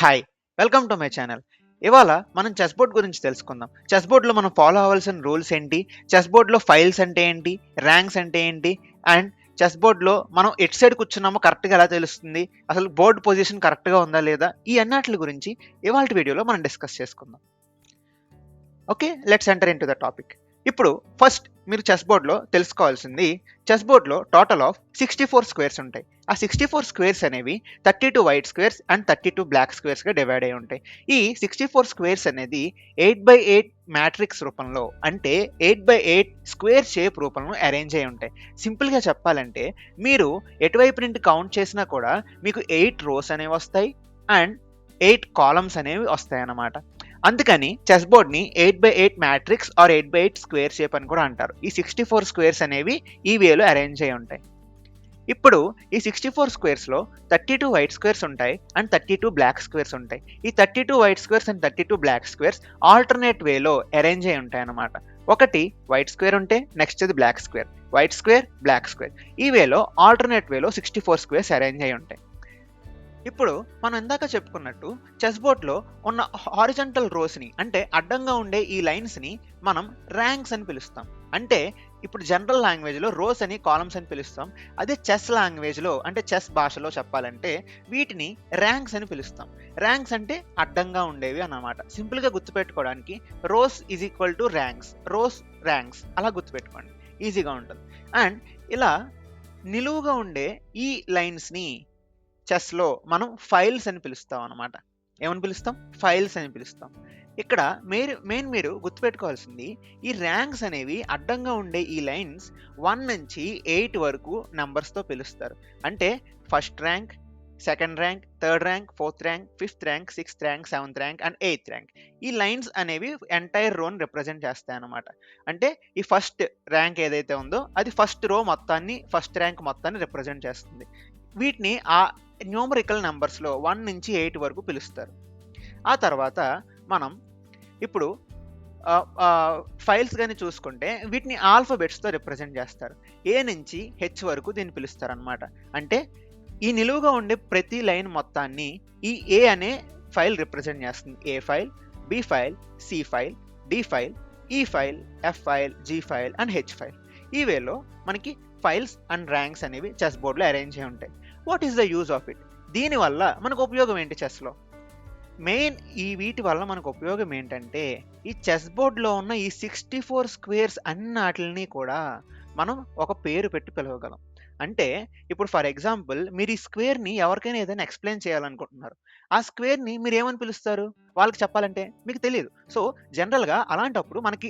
Hi welcome to my channel ఇవాళ మనం chess board గురించి తెలుసుకుందాం. చెస్ బోర్డ్లో మనం ఫాలో అవ్వాల్సిన రూల్స్ ఏంటి? చెస్ బోర్డ్లో ఫైల్స్ అంటే ఏంటి? ర్యాంక్స్ అంటే ఏంటి? అండ్ చెస్ బోర్డ్లో మనం ఎట్ సైడ్ కూర్చున్నామో కరెక్ట్గా ఎలా తెలుస్తుంది? అసలు బోర్డ్ పొజిషన్ కరెక్ట్గా ఉందా లేదా? ఈ అన్నిటి గురించి ఇవాళ వీడియోలో మనం డిస్కస్ చేసుకుందాం. Okay let's enter into the topic ఇప్పుడు ఫస్ట్ మీరు చెస్ బోర్డ్లో తెలుసుకోవాల్సింది చెస్ బోర్డ్లో total of sixty four squares ఉంటాయి. ఆ సిక్స్టీ ఫోర్ స్క్వేర్స్ అనేవి thirty two white squares and thirty two black స్క్వేర్స్గా divide అయి ఉంటాయి. ఈ సిక్స్టీ ఫోర్ స్క్వేర్స్ అనేది ఎయిట్ బై ఎయిట్ మ్యాట్రిక్స్ రూపంలో అంటే eight by eight square shape రూపంలో అరేంజ్ అయి ఉంటాయి. సింపుల్గా చెప్పాలంటే మీరు ఎటువైపు నుండి కౌంట్ చేసినా కూడా మీకు ఎయిట్ రోస్ అనేవి వస్తాయి అండ్ ఎయిట్ కాలమ్స్ అనేవి వస్తాయి అన్నమాట అందుకని chess బోర్డ్ని eight by eight matrix or eight by eight square shape అని కూడా అంటారు. ఈ సిక్స్టీ ఫోర్ స్క్వేర్స్ అనేవి ఈ వేలో అరేంజ్ అయి ఉంటాయి. ఇప్పుడు ఈ సిక్స్టీ ఫోర్ స్క్వేర్స్లో థర్టీ టూ వైట్ స్క్వేర్స్ ఉంటాయి and thirty two black squares ఉంటాయి. ఈ thirty two white squares and thirty two black squares alternate వేలో అరేంజ్ అయి ఉంటాయి అన్నమాట. ఒకటి వైట్ స్క్వేర్ ఉంటే నెక్స్ట్ అది black square white square black square ఈ వేలో ఆల్టర్నేట్ వేలో సిక్స్టీ ఫోర్ స్క్వేర్స్ అరేంజ్ అయి ఉంటాయి. ఇప్పుడు మనం ఇందాక చెప్పుకున్నట్టు చెస్ బోర్డ్లో ఉన్న హారిజంటల్ రోస్ని అంటే అడ్డంగా ఉండే ఈ లైన్స్ని మనం ర్యాంక్స్ అని పిలుస్తాం. అంటే ఇప్పుడు జనరల్ లాంగ్వేజ్లో రోస్ అని కాలమ్స్ అని పిలుస్తాం. అదే చెస్ లాంగ్వేజ్లో అంటే చెస్ భాషలో చెప్పాలంటే వీటిని ర్యాంక్స్ అని పిలుస్తాం. ర్యాంక్స్ అంటే అడ్డంగా ఉండేవి అన్నమాట. సింపుల్గా గుర్తుపెట్టుకోవడానికి rows is equal to ranks rows ranks అలా గుర్తుపెట్టుకోండి. ఈజీగా ఉంటుంది. అండ్ ఇలా నిలువుగా ఉండే ఈ లైన్స్ని చెస్లో మనం ఫైల్స్ అని పిలుస్తాం అనమాట ఏమని పిలుస్తాం? ఫైల్స్ అని పిలుస్తాం. ఇక్కడ మీరు మెయిన్ మీరు గుర్తుపెట్టుకోవాల్సింది ఈ ర్యాంక్స్ అనేవి అడ్డంగా ఉండే ఈ లైన్స్ వన్ నుంచి ఎయిట్ వరకు నెంబర్స్తో పిలుస్తారు. అంటే first rank second rank third rank fourth rank fifth rank sixth rank seventh rank and eighth rank. ఈ లైన్స్ అనేవి ఎంటైర్ రోని రిప్రజెంట్ చేస్తాయి అన్నమాట అంటే ఈ ఫస్ట్ ర్యాంక్ ఏదైతే ఉందో అది ఫస్ట్ రో మొత్తాన్ని ఫస్ట్ ర్యాంక్ మొత్తాన్ని రిప్రజెంట్ చేస్తుంది. వీటిని ఆ న్యూమరికల్ నెంబర్స్లో వన్ నుంచి ఎయిట్ వరకు పిలుస్తారు. ఆ తర్వాత మనం ఇప్పుడు ఫైల్స్ కానీ చూసుకుంటే వీటిని ఆల్ఫబెట్స్తో రిప్రజెంట్ చేస్తారు. ఏ నుంచి హెచ్ వరకు దీన్ని పిలుస్తారు అనమాట అంటే ఈ నిలువుగా ఉండే ప్రతి లైన్ మొత్తాన్ని ఈ ఏ అనే ఫైల్ రిప్రజెంట్ చేస్తుంది. A file B file C file D file E file F file G file and H file ఈ వేలో మనకి ఫైల్స్ అండ్ ర్యాంక్స్ అనేవి చెస్ బోర్డ్లో అరేంజ్ అయి ఉంటాయి. What is the use of it దీనివల్ల మనకు ఉపయోగం ఏంటి చెస్లో మెయిన్ ఈ వీటి వల్ల మనకు ఉపయోగం ఏంటంటే ఈ చెస్ బోర్డ్లో ఉన్న ఈ సిక్స్టీ ఫోర్ స్క్వేర్స్ అన్నిటిని కూడా మనం ఒక పేరు పెట్టి పిలవగలం. అంటే ఇప్పుడు ఫర్ ఎగ్జాంపుల్ మీరు ఈ స్క్వేర్ని ఎవరికైనా ఏదైనా ఎక్స్ప్లెయిన్ చేయాలనుకుంటున్నారు. ఆ స్క్వేర్ని మీరు ఏమని పిలుస్తారు? వాళ్ళకి చెప్పాలంటే మీకు తెలియదు సో జనరల్గా అలాంటప్పుడు మనకి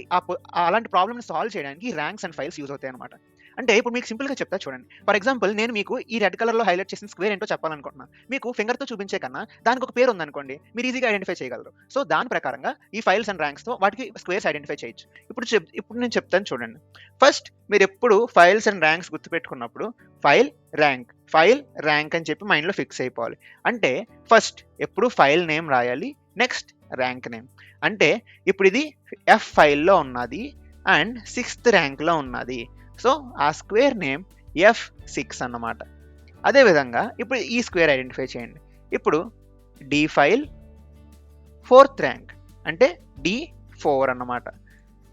అలాంటి ప్రాబ్లమ్ని సాల్వ్ చేయడానికి ర్యాంక్స్ అండ్ ఫైల్స్ యూజ్ అవుతాయి అనమాట అంటే ఇప్పుడు మీకు సింపుల్గా చెప్తా చూడండి. ఫర్ ఎగ్జాంపుల్ నేను మీకు ఈ రెడ్ కలర్లో హైలైట్ చేసిన స్క్వేర్ ఏంటో చెప్పాలనుకుంటున్నాను మీకు ఫింగర్తో చూపించే కన్నా దానికి ఒక పేరు ఉందనుకోండి మీరు ఈజీగా ఐడెంటిఫై చేయగలరు. సో దాని ప్రకారంగా ఈ ఫైల్స్ అండ్ ర్యాంక్స్తో వాటికి స్క్వేర్స్ ఐడెంటిఫై చేయొచ్చు. ఇప్పుడు చెప్ ఇప్పుడు నేను చెప్తాను చూడండి. ఫస్ట్ మీరు ఎప్పుడు ఫైల్స్ అండ్ ర్యాంక్స్ గుర్తుపెట్టుకున్నప్పుడు ఫైల్ ర్యాంక్ ఫైల్ ర్యాంక్ అని చెప్పి మైండ్లో ఫిక్స్ అయిపోవాలి. అంటే ఫస్ట్ ఎప్పుడు ఫైల్ నేమ్ రాయాలి నెక్స్ట్ ర్యాంక్ నేమ్. అంటే ఇప్పుడు ఇది ఎఫ్ ఫైల్లో ఉన్నది అండ్ సిక్స్త్ ర్యాంక్లో ఉన్నది. సో ఆ స్క్వేర్ నేమ్ ఎఫ్ సిక్స్ అన్నమాట. అదేవిధంగా ఇప్పుడు ఈ స్క్వేర్ ఐడెంటిఫై చేయండి. ఇప్పుడు డి ఫైల్ ఫోర్త్ ర్యాంక్ అంటే డి ఫోర్ అన్నమాట.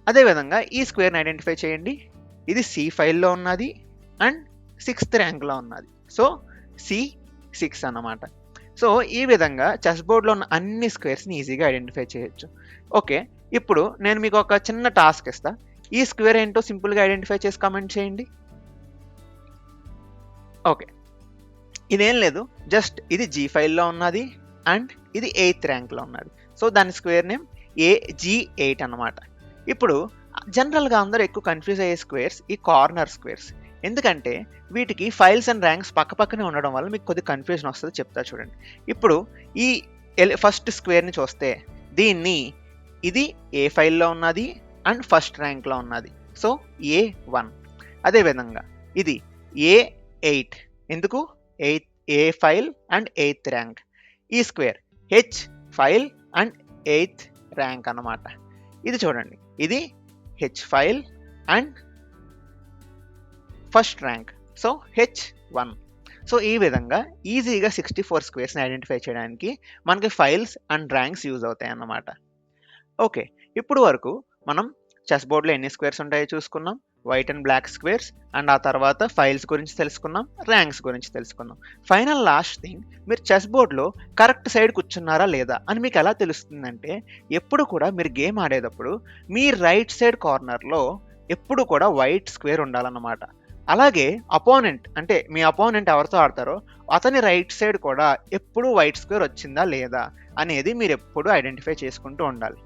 అదేవిధంగా ఈ స్క్వేర్ని ఐడెంటిఫై చేయండి. ఇది సి ఫైల్లో ఉన్నది అండ్ సిక్స్త్ ర్యాంక్లో ఉన్నది. సో సి సిక్స్ అన్నమాట. సో ఈ విధంగా చెస్ బోర్డ్లో ఉన్న అన్ని స్క్వేర్స్ని ఈజీగా ఐడెంటిఫై చేయొచ్చు. ఓకే ఇప్పుడు నేను మీకు ఒక చిన్న టాస్క్ ఇస్తాను ఈ స్క్వేర్ ఏంటో సింపుల్గా ఐడెంటిఫై చేసి కామెంట్ చేయండి. ఓకే. ఇదేం లేదు. జస్ట్ ఇది జీ ఫైల్లో ఉన్నది అండ్ ఇది ఎయిత్ ర్యాంక్లో ఉన్నది. సో దాని square name a G eight అనమాట ఇప్పుడు జనరల్గా అందరూ ఎక్కువ కన్ఫ్యూజ్ అయ్యే స్క్వేర్స్ ఈ కార్నర్ స్క్వేర్స్. ఎందుకంటే వీటికి ఫైల్స్ అండ్ ర్యాంక్స్ పక్క పక్కనే ఉండడం వల్ల మీకు కొద్దిగా కన్ఫ్యూజన్ వస్తుంది చెప్తా చూడండి. ఇప్పుడు ఈ ఫస్ట్ స్క్వేర్ని చూస్తే దీన్ని ఇది ఏ ఫైల్లో ఉన్నది? అండ్ ఫస్ట్ ర్యాంక్లో ఉన్నది. So A one. అదేవిధంగా ఇది ఏ ఎయిట్. ఎందుకు? Eighth A file and eighth rank. ఈ square H file and eighth rank అన్నమాట. ఇది చూడండి. ఇది H file and first rank. So H one. So ఈ విధంగా ఈజీగా సిక్స్టీ ఫోర్ స్క్వేర్స్ని ఐడెంటిఫై చేయడానికి మనకి ఫైల్స్ అండ్ ర్యాంక్స్ యూజ్ అవుతాయి అన్నమాట ఓకే. ఇప్పుడు వరకు మనం చెస్ బోర్డ్లో ఎన్ని స్క్వేర్స్ ఉంటాయో చూసుకున్నాం white and black squares and ఆ తర్వాత ఫైల్స్ గురించి తెలుసుకున్నాం ర్యాంక్స్ గురించి తెలుసుకున్నాం ఫైనల్ లాస్ట్ థింగ్ మీరు చెస్ బోర్డ్లో కరెక్ట్ సైడ్ కూర్చున్నారా లేదా అని మీకు ఎలా తెలుస్తుందంటే ఎప్పుడు కూడా మీరు గేమ్ ఆడేటప్పుడు మీ రైట్ సైడ్ కార్నర్లో ఎప్పుడు కూడా వైట్ స్క్వేర్ ఉండాలన్నమాట. అలాగే అపోనెంట్ అంటే మీ అపోనెంట్ ఎవరితో ఆడతారో అతని రైట్ సైడ్ కూడా ఎప్పుడు వైట్ స్క్వేర్ వచ్చిందా లేదా అనేది మీరు ఎప్పుడు ఐడెంటిఫై చేసుకుంటూ ఉండాలి.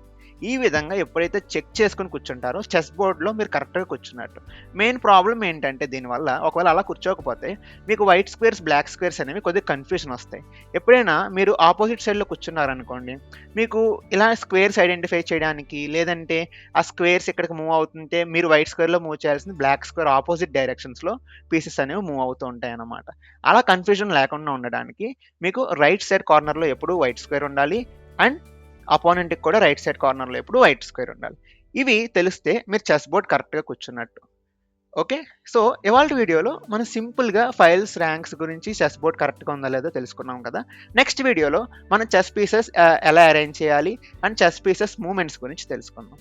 ఈ విధంగా ఎప్పుడైతే చెక్ చేసుకుని కూర్చుంటారో చెస్ బోర్డ్లో మీరు కరెక్ట్గా కూర్చున్నట్టు. మెయిన్ ప్రాబ్లం ఏంటంటే దీనివల్ల ఒకవేళ అలా కూర్చోకపోతే మీకు వైట్ స్క్వేర్స్ బ్లాక్ స్క్వేర్స్ అనేవి కొద్దిగా కన్ఫ్యూజన్ వస్తాయి. ఎప్పుడైనా మీరు ఆపోజిట్ సైడ్లో కూర్చున్నారనుకోండి మీకు ఇలా స్క్వేర్స్ ఐడెంటిఫై చేయడానికి లేదంటే ఆ స్క్వేర్స్ ఇక్కడికి మూవ్ అవుతుంటే మీరు వైట్ స్క్వేర్లో మూవ్ చేయాల్సింది బ్లాక్ స్క్వేర్ ఆపోజిట్ డైరెక్షన్స్లో పీసెస్ అనేవి మూవ్ అవుతూ ఉంటాయి అన్నమాట. అలా కన్ఫ్యూజన్ లేకుండా ఉండడానికి మీకు రైట్ సైడ్ కార్నర్లో ఎప్పుడు వైట్ స్క్వేర్ ఉండాలి. అండ్ అపోనెంట్కి కూడా రైట్ సైడ్ కార్నర్లో ఎప్పుడు వైట్ స్క్వేర్ ఉండాలి. ఇవి తెలిస్తే మీరు చెస్ బోర్డ్ కరెక్ట్గా కూర్చున్నట్టు. ఓకే? సో ఇవాళ వీడియోలో మనం సింపుల్గా ఫైల్స్ ర్యాంక్స్ గురించి చెస్ బోర్డ్ కరెక్ట్గా ఉందా లేదో తెలుసుకున్నాం కదా? నెక్స్ట్ వీడియోలో మనం చెస్ పీసెస్ ఎలా అరేంజ్ చేయాలి? అండ్ చెస్ పీసెస్ మూమెంట్స్ గురించి తెలుసుకుందాం.